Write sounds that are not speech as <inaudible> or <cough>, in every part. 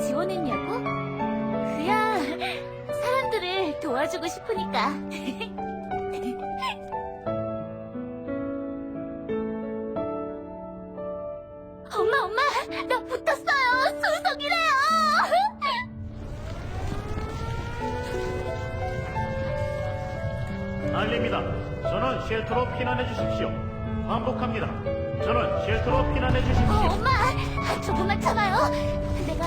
지원했냐고? 그야 사람들을 도와주고 싶으니까. <laughs> 엄마, 엄마, 나 붙었어요. 소속이래요. 알립니다. 전원 쉘터로 피난해 주십시오. 반복합니다. 전원 쉘터로 피난해 어, 주십시오. 엄마, 조금만 참아요. 내가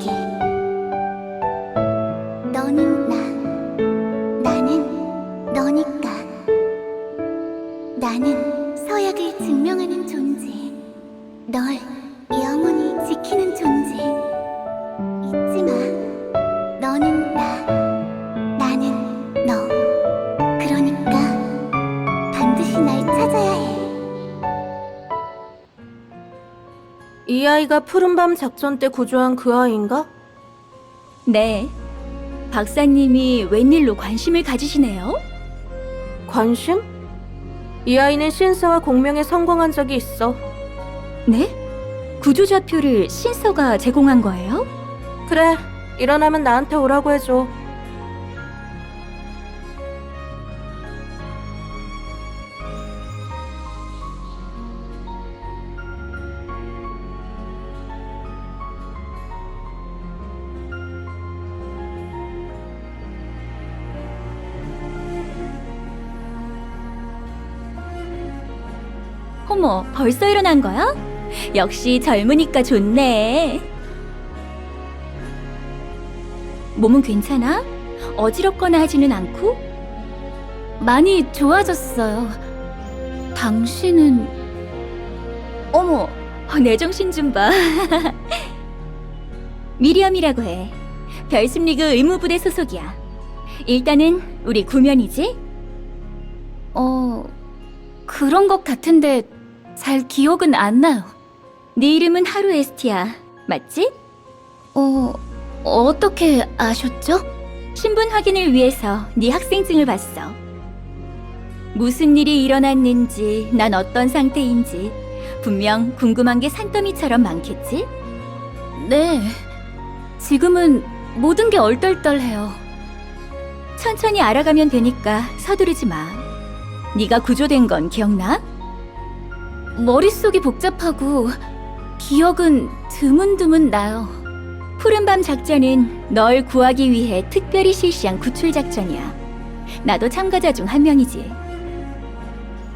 Thank you. 아이가 푸른밤 작전 때 구조한 그 아이인가? 네. 박사님이 웬일로 관심을 가지시네요? 관심? 이 아이는 신사와 공명에 성공한 적이 있어. 네? 구조좌표를 신서가 제공한 거예요? 그래, 일어나면 나한테 오라고 해줘. 어머, 벌써 일어난 거야? 역시 젊으니까 좋네. 몸은 괜찮아? 어지럽거나 하지는 않고? 많이 좋아졌어요. 당신은 어머, 내 정신 좀 봐. <laughs> 미리엄이라고 해. 별심리그 의무부대 소속이야. 일단은 우리 구면이지? 어, 그런 것 같은데 잘 기억은 안 나요. 네 이름은 하루 에스티야, 맞지? 어, 어떻게 아셨죠? 신분 확인을 위해서 네 학생증을 봤어. 무슨 일이 일어났는지, 난 어떤 상태인지 분명 궁금한 게 산더미처럼 많겠지? 네. 지금은 모든 게 얼떨떨해요. 천천히 알아가면 되니까 서두르지 마. 네가 구조된 건 기억나? 머릿속이 복잡하고 기억은 드문드문 나요. 푸른밤 작전은 널 구하기 위해 특별히 실시한 구출 작전이야. 나도 참가자 중 한 명이지.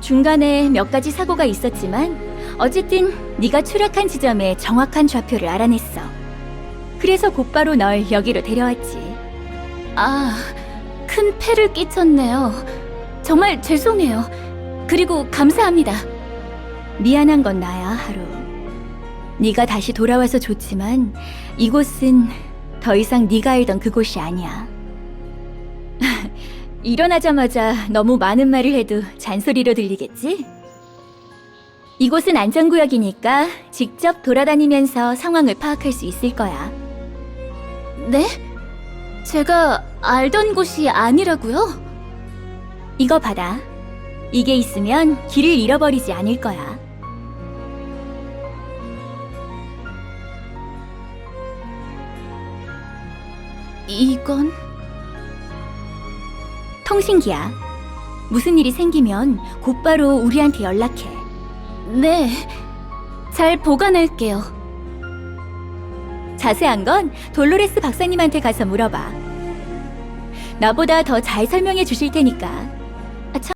중간에 몇 가지 사고가 있었지만 어쨌든 네가 추락한 지점의 정확한 좌표를 알아냈어. 그래서 곧바로 널 여기로 데려왔지. 아, 큰 패를 끼쳤네요. 정말 죄송해요. 그리고 감사합니다. 미안한 건 나야, 하루. 네가 다시 돌아와서 좋지만 이곳은 더 이상 네가 알던 그곳이 아니야. <laughs> 일어나자마자 너무 많은 말을 해도 잔소리로 들리겠지? 이곳은 안전구역이니까 직접 돌아다니면서 상황을 파악할 수 있을 거야. 네? 제가 알던 곳이 아니라고요? 이거 받아. 이게 있으면 길을 잃어버리지 않을 거야. 이건 통신기야. 무슨 일이 생기면 곧바로 우리한테 연락해. 네. 잘 보관할게요. 자세한 건 돌로레스 박사님한테 가서 물어봐. 나보다 더 잘 설명해 주실 테니까.